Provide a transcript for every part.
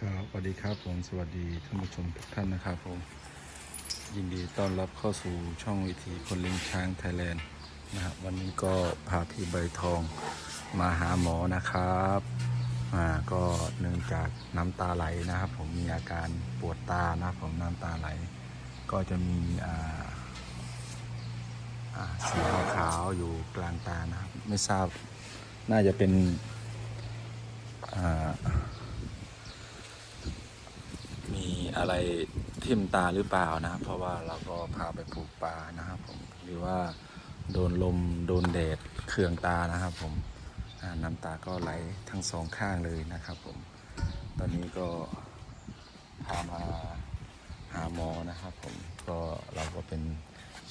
ครับสวัสดีครับผมสวัสดีท่านผู้ชมทุกท่านนะครับผม ยินดีต้อนรับเข้าสู่ช่องวิถีคนเลี้ยงช้างไทยแลนด์นะครับวันนี้ก็พาพี่ใบทองมาหาหมอนะครับอ่าก็เนื่องจากน้ำตาไหลนะครับ ผมมีอาการปวดตานะผมน้ำตาไหล ก็จะมีอ่าสีขาวๆอยู่กลางตานะครับ ไม่ทราบน่าจะเป็นอ่า มี อะไรทิ่มตาหรือเปล่านะครับ เพราะว่าเราก็พาไปปลูกป่านะครับผมหรือว่าโดนลมโดนแดดเคืองตานะครับ ผมน้ำตาก็ไหลทั้งสองข้างเลยนะครับผม ตอนนี้ก็พามาหาหมอนะครับ ผมก็เราก็เป็น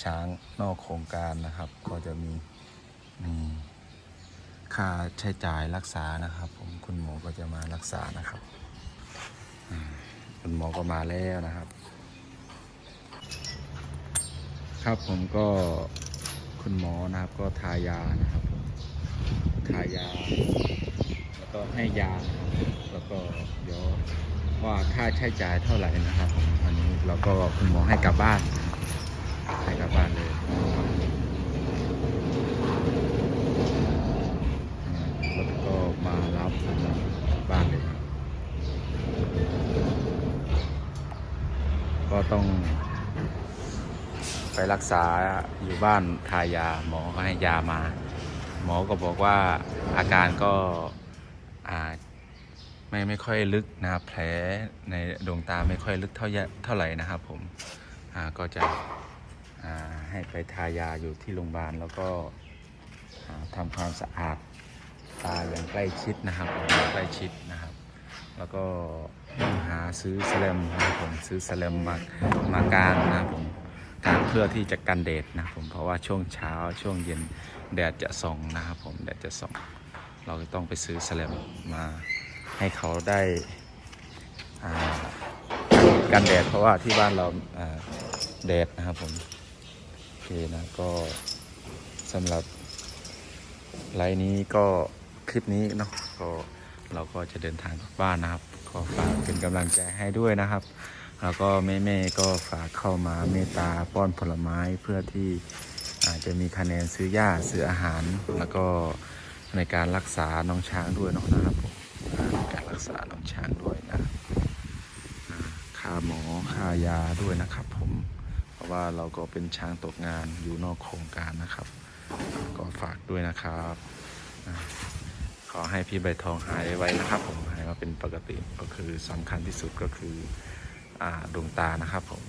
ช้างนอกโครงการนะครับ ก็จะมีมีค่าใช้จ่ายรักษานะครับ ผมคุณหมอก็จะมารักษานะครับ คุณหมอก็มาแล้วนะครับ ครับผมก็คุณหมอนะครับก็ทายานะครับทายา แล้วก็ให้ยาแล้วก็เดี๋ยวว่าค่าใช้จ่ายเท่าไหร่นะครับอันนี้เราก็คุณหมอให้กลับบ้านนะครับให้กลับบ้านเลยนะครับอ่ารถก็มารับนะครับกลับบ้านเลยครับ ก็ต้อง ไปรักษาอยู่บ้านทายาหมอก็ให้ยามา หมอก็บอกว่าอาการก็อ่าไม่ไม่ค่อยลึกนะครับแผลในดวงตาไม่ค่อยลึกเท่าเท่าไหร่นะครับผมก็จะให้ไปทายาอยู่ที่โรงพยาบาลแล้วก็ทำความสะอาดตาอย่างใกล้ชิดนะครับใกล้ชิดนะครับ แล้วก็ต้องหาซื้อแสแลมนะครับผมซื้อแสแลมมามากางนะครับผมกางเพื่อที่จะกันแดดนะผมเพราะว่าช่วงเช้าช่วงเย็นแดดจะส่องนะครับผมแดดจะส่อง เราก็ต้องไปซื้อแสแลมมาให้เขาได้กันแดดเพราะว่าที่บ้านเราแดดนะครับผมโอเคนะก็สำหรับไลน์นี้ก็คลิปนี้เนาะก็ เราก็จะเดินทางกลับบ้านนะครับ ก็ฝากเป็นกำลังใจให้ด้วยนะครับ แล้วก็แม่ๆก็ฝากเข้ามาเมตตาป้อนผลไม้เพื่อที่อาจจะมีคะแนนซื้อหญ้าซื้ออาหาร แล้วก็ในการรักษาน้องช้างด้วยเนาะนะครับผมการรักษาน้องช้างด้วยนะค่าหมอค่ายาด้วยนะครับผมเพราะว่าเราก็เป็นช้างตกงานอยู่นอกโครงการนะครับ ก็ฝากด้วยนะครับ ขอให้พี่ใบทองหายไว้นะครับ ผมหายมาเป็นปกติก็คือสำคัญที่สุดก็คืออดวงตานะครับผม